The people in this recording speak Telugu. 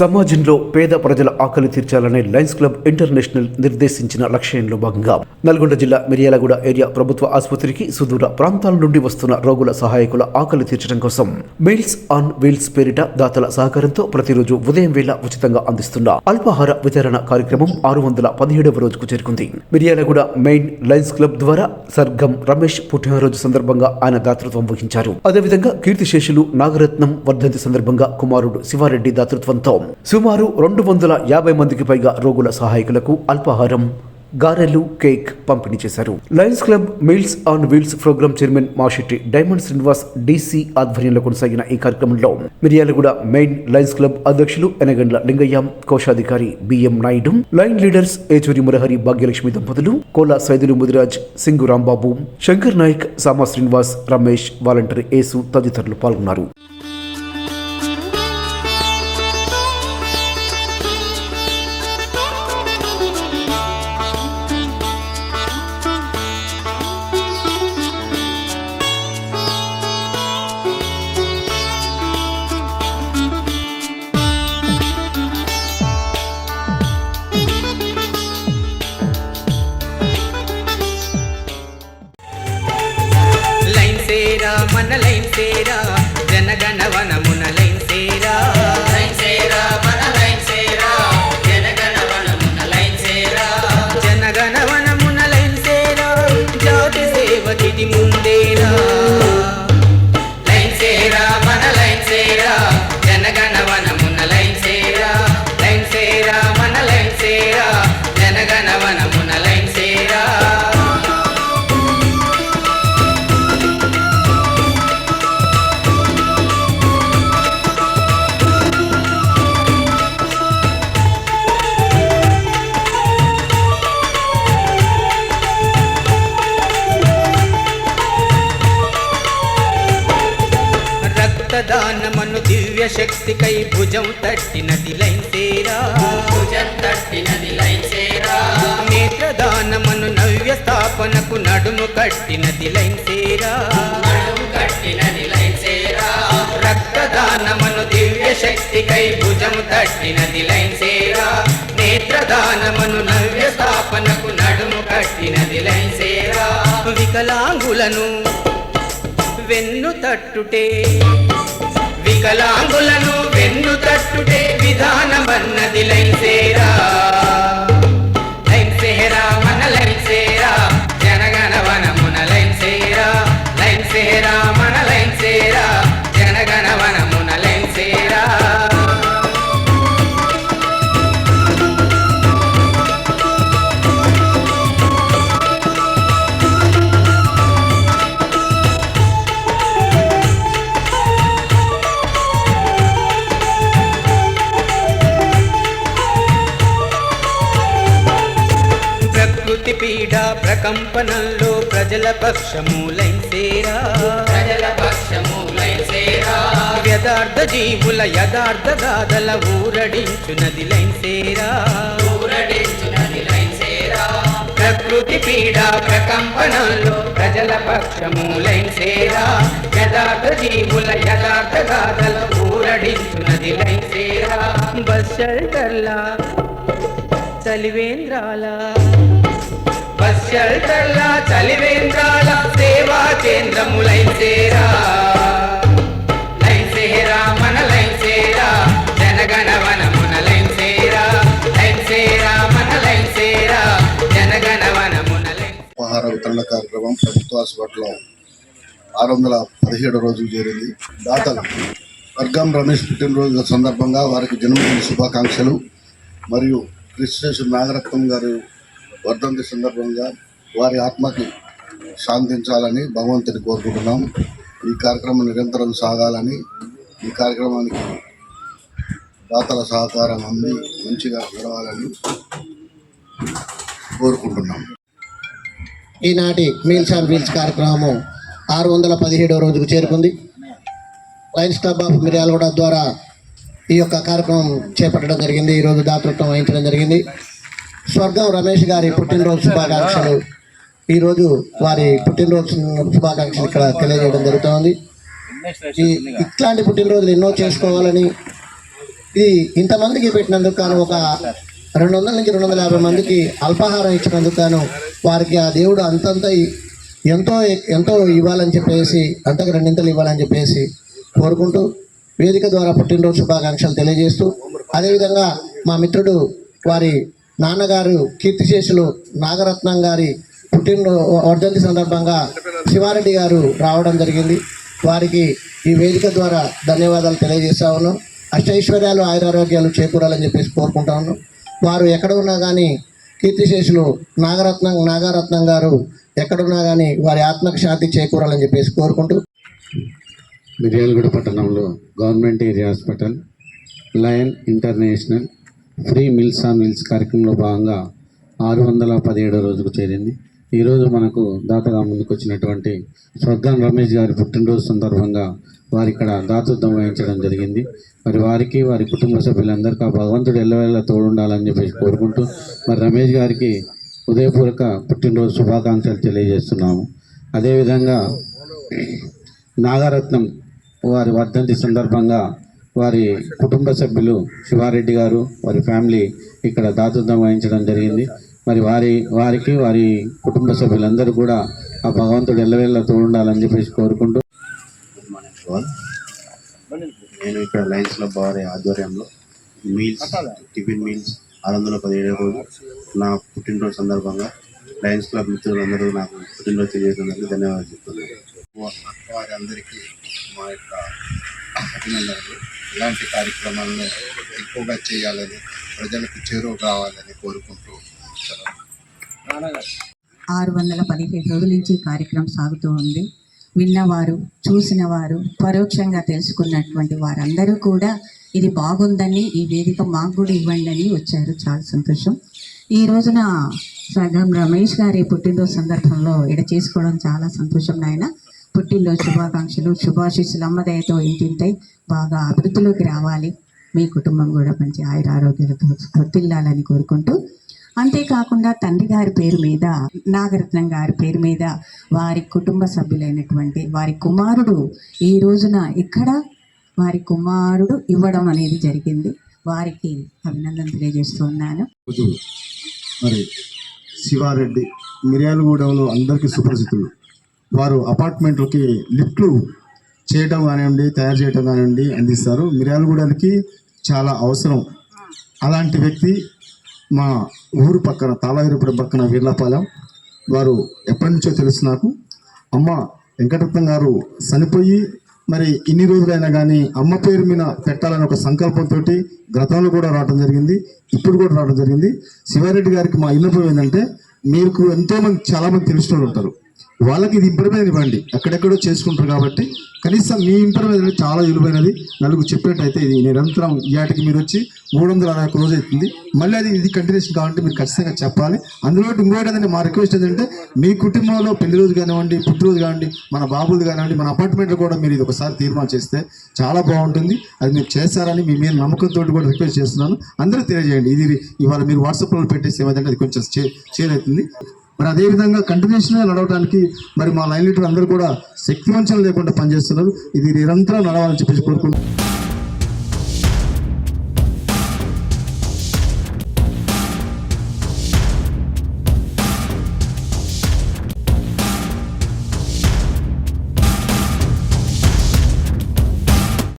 సమాజంలో పేద ప్రజల ఆకలి తీర్చాలనే లయన్స్ క్లబ్ ఇంటర్నేషనల్ నిర్దేశించిన లక్ష్యంలో భాగంగా నల్గొండ జిల్లా మిర్యాలగూడ ఏరియా ప్రభుత్వ ఆసుపత్రికి సుదూర ప్రాంతాల నుండి వస్తున్న రోగుల సహాయకుల ఆకలి తీర్చడం కోసం మీల్స్ ఆన్ వీల్స్ పేరిట దాతల సహకారంతో ప్రతిరోజు ఉదయం వేళ ఉచితంగా అందిస్తున్న అల్పాహార వితరణ కార్యక్రమం ఆరు వందల పదిహేడవ రోజుకు చేరుకుంది. మిర్యాలగూడ మెయిన్ లయన్స్ క్లబ్ ద్వారా సర్గం రమేష్ పుట్టినరోజు సందర్భంగా ఆయన దాతృత్వం వహించారు. అదేవిధంగా కీర్తిశేషులు నాగరత్నం వర్ధంతి సందర్భంగా కుమారుడు శివారెడ్డి దాతృత్వంతో సుమారు రెండు వందల యాభై మందికి పైగా రోగుల సహాయకులకు అల్పాహారం గారెలు కేక్ పంపిణీ చేశారు. Lions club meals on wheels programme chairman Mashetti diamond Srinivas DC ఆధ్వర్యంలో కొనసాగిన ఈ కార్యక్రమంలో మిర్యాలగూడ మెయిన్ లయన్స్ క్లబ్ అధ్యక్షులు ఎనగండ్ల లింగయ్య కోశాధికారి BM Naidu line leaders Yechuri Murahari Bhagyalakshmi దంపతులు కోలా సైదులు ముదిరాజ్ సింగు రాంబాబు శంకర్ నాయక్ సామా శ్రీనివాస్ రమేష్ వాలంటీర్ ఏసు తదితరులు పాల్గొన్నారు. సేరా మన లైన్ సేరా జనగణ రక్తదానమను దివ్య శక్తికై భుజం తట్టినది లైన్ సేరా. భుజం తట్టినది లైన్ సేరా. నేత్రదానమను నవ్య స్థాపనకు నడుము కట్టినది లైన్ సేరా. నడుము కట్టినది లైన్ సేరా. రక్తదానమను దివ్య శక్తికై భుజం తట్టినది లైన్ సేరా. నేత్రదానమను నవ్య స్థాపనకు నడుము కట్టినది లైన్ సేరా. వికలాంగులను వెన్ను తట్టుటే వికలాంగులను వెన్ను తట్టుటే విధానమన్నది లైసేరా లైన్సేరా మన లైన్సేరా జనగణ వనమున లైన్సేరా లైన్సేరా పీడ ప్రకంపనంలో ప్రజల పక్షము లైన్సేరా ప్రజల పక్షము లైన్సేరా యథార్థ జీవుల యథార్థ గాథల లైన్సేరా ఊరడించునది లైన్సేరా ప్రకృతి పీడ ప్రకంపనంలో ప్రజల పక్షము లైన్సేరా యథార్థ జీవుల యథార్థ గాథల ఊరడించునది లైన్సేరా బస్ షెల్టర్లా చలివేంద్రాల బస్ షెల్టర్ల చలివేంద్రాల సేవా కేంద్రము లైన్ మన లైన్ జనగణ వనమున లైన్ సేరా మన లైన్ జనగణ వనమున లైన్ ఆహార వితరణ కార్యక్రమం ప్రభుత్వ హాస్పిటల్లో ఆరు వందల పదిహేడు రోజులు చేరింది దాతలు వర్గం రమేష్ పుట్టినరోజు సందర్భంగా వారికి జన్మదిన శుభాకాంక్షలు. మరియు క్రిస్టేషన్ నాగరత్నం గారు వర్ధంతి సందర్భంగా వారి ఆత్మకి శాంతించాలని భగవంతుని కోరుకుంటున్నాం. ఈ కార్యక్రమం నిరంతరం సాగాలని ఈ కార్యక్రమానికి దాతల సహకారం అంది మంచిగా నడవాలని కోరుకుంటున్నాం. ఈనాటి మీల్స్ అండ్ వీల్స్ కార్యక్రమం ఆరు వందల పదిహేడవ రోజుకు చేరుకుంది. లయన్స్ క్లబ్ ఆఫ్ మిర్యాలగూడ ద్వారా ఈ యొక్క కార్యక్రమం చేపట్టడం జరిగింది. ఈరోజు దాతృత్వం వహించడం జరిగింది. స్వర్గం రమేష్ గారి పుట్టినరోజు శుభాకాంక్షలు. ఈరోజు వారి పుట్టినరోజు శుభాకాంక్షలు ఇక్కడ తెలియజేయడం జరుగుతోంది. ఈ ఇట్లాంటి పుట్టినరోజులు ఎన్నో చేసుకోవాలని ఇది ఇంతమందికి పెట్టినందుకు కాను ఒక రెండు వందల నుంచి రెండు వందల యాభై మందికి అల్పాహారం ఇచ్చినందుకు గాను వారికి ఆ దేవుడు అంతంత ఎంతో ఎంతో ఇవ్వాలని చెప్పేసి అంతకు రెండింతలు ఇవ్వాలని చెప్పేసి కోరుకుంటూ వేదిక ద్వారా పుట్టినరోజు శుభాకాంక్షలు తెలియజేస్తూ అదేవిధంగా మా మిత్రుడు వారి నాన్నగారు కీర్తిశేషులు నాగరత్నం గారి పుట్టిన వర్ధంతి సందర్భంగా శివారెడ్డి గారు రావడం జరిగింది. వారికి ఈ వేదిక ద్వారా ధన్యవాదాలు తెలియజేస్తా ఉన్నాం. అష్టైశ్వర్యాలు ఆయురారోగ్యాలు చేకూరాలని చెప్పేసి కోరుకుంటా ఉన్నాం. వారు ఎక్కడ ఉన్నా కానీ కీర్తిశేషులు నాగరత్నం నాగరత్నం గారు ఎక్కడున్నా కానీ వారి ఆత్మకు శాంతి చేకూరాలని చెప్పేసి కోరుకుంటూ. మిర్యాలగూడ పట్టణంలో government area hospital lion international free meals on meals కార్యక్రమంలో భాగంగా ఆరు వందల పదిహేడో రోజుకు చేరింది. ఈరోజు మనకు దాతగా ముందుకు వచ్చినటువంటి స్వర్గం రమేష్ గారి పుట్టినరోజు సందర్భంగా వారి ఇక్కడ దాతృత్వం వహించడం జరిగింది. మరి వారికి వారి కుటుంబ సభ్యులందరికీ ఆ భగవంతుడు ఎల్లవేళ తోడుండాలని చెప్పేసి కోరుకుంటూ మరి రమేష్ గారికి ఉదయపూర్వక పుట్టినరోజు శుభాకాంక్షలు తెలియజేస్తున్నాము. అదేవిధంగా నాగరత్నం వారి వర్ధంతి సందర్భంగా వారి కుటుంబ సభ్యులు శివారెడ్డి గారు వారి ఫ్యామిలీ ఇక్కడ దాతృత్వం వహించడం జరిగింది. మరి వారి వారికి వారి కుటుంబ సభ్యులందరూ కూడా ఆ భగవంతుడు ఎల్లవేళ్ళ ఉండాలని చెప్పేసి కోరుకుంటూ నేను ఇక్కడ లయన్స్ క్లబ్ వారి ఆధ్వర్యంలో మీల్స్ టిఫిన్ మీల్స్ ఆరు వందల పదిహేడు రోజు నా పుట్టినరోజు సందర్భంగా లయన్స్ క్లబ్ మిత్రులందరూ నాకు పుట్టినరోజు తెలియజేసినందుకు ధన్యవాదాలు చెప్తున్నాను. వారి అందరికీ మా యొక్క అభినందనలు ఇలాంటి కార్యక్రమాలను ఎక్కువగా చేయాలని ప్రజలకు చేరువ కావాలని కోరుకుంటూ ఆరు వందల పదిహేడు రోజుల నుంచి ఈ కార్యక్రమం సాగుతూ ఉంది. విన్నవారు చూసిన వారు పరోక్షంగా తెలుసుకున్నటువంటి వారందరూ కూడా ఇది బాగుందని ఈ వేదిక మాకు కూడా ఇవ్వండి అని వచ్చారు. చాలా సంతోషం. ఈ రోజున సగం రమేష్ గారి పుట్టినరోజు సందర్భంలో ఇక్కడ చేసుకోవడం చాలా సంతోషం నాయన. పుట్టిల్లో శుభాకాంక్షలు శుభాశీస్సులు అమ్మదయతో ఇంటింటై బాగా అభివృద్ధిలోకి రావాలి. మీ కుటుంబం కూడా మంచి ఆయుర ఆరోగ్యాలతో వర్తిల్లాలని కోరుకుంటూ అంతేకాకుండా తండ్రి గారి పేరు మీద నాగరత్నం గారి పేరు మీద వారి కుటుంబ సభ్యులైనటువంటి వారి కుమారుడు ఈ రోజున ఇక్కడ వారి కుమారుడు ఇవ్వడం అనేది జరిగింది. వారికి అభినందన తెలియజేస్తున్నాను రోజు మరి శివారెడ్డి మిర్యాలగూడెంలో అందరికీ సుపరిచితులు. వారు అపార్ట్మెంట్లకి లిఫ్ట్లు చేయటం కానివ్వండి తయారు చేయటం కానివ్వండి అందిస్తారు. మిర్యాలగూడకి చాలా అవసరం. అలాంటి వ్యక్తి మా ఊరు పక్కన తాళగిరిపడి పక్కన వీర్లపాలెం. వారు ఎప్పటి నుంచో తెలుసు నాకు. అమ్మ వెంకటరత్నం గారు చనిపోయి మరి ఇన్ని రోజులైనా కానీ అమ్మ పేరు మీద పెట్టాలని ఒక సంకల్పంతో గతంలో కూడా రావడం జరిగింది. ఇప్పుడు కూడా రావడం జరిగింది. శివారెడ్డి గారికి మా ఇన్నపం ఏంటంటే మీకు ఎంతోమంది చాలామంది తెలిసిన ఉంటారు. వాళ్ళకి ఇది ఇంప్రూవ్మెంట్ ఇవ్వండి. ఎక్కడెక్కడో చేసుకుంటారు కాబట్టి కనీసం మీ ఇంప్రూవ్మెంట్ అనేది చాలా విలువైనది. నలుగురు చెప్పినట్టయితే ఇది నిరంతరం ఇయాటికి మీరు వచ్చి మూడు వందల అరవై ఒక రోజు అవుతుంది. మళ్ళీ అది ఇది కంటిన్యూషన్ కావాలంటే మీరు ఖచ్చితంగా చెప్పాలి. అందులో ఇంకోటి ఏంటంటే మా రిక్వెస్ట్ ఏంటంటే మీ కుటుంబంలో పెళ్ళి రోజు కానివ్వండి పుట్టినరోజు కానివ్వండి మన బాబులు కానివ్వండి మన అపార్ట్మెంట్లో కూడా మీరు ఇది ఒకసారి తీర్మానం చేస్తే చాలా బాగుంటుంది. అది మీరు చేస్తారని మీ మీద నమ్మకంతో కూడా రిక్వెస్ట్ చేస్తున్నాను. అందరూ తెలియజేయండి. ఇది ఇవాళ మీరు వాట్సాప్లో పెట్టేసి ఏమైందంటే అది కొంచెం షేర్ అవుతుంది మరి అదేవిధంగా కంటిన్యూషన్గా నడవడానికి మరి మా లైన్ లీటర్ అందరూ కూడా శక్తివంచన లేకుండా పనిచేస్తున్నారు. ఇది నిరంతరం నడవాలని చెప్పేసి కోరుకుంటున్నాను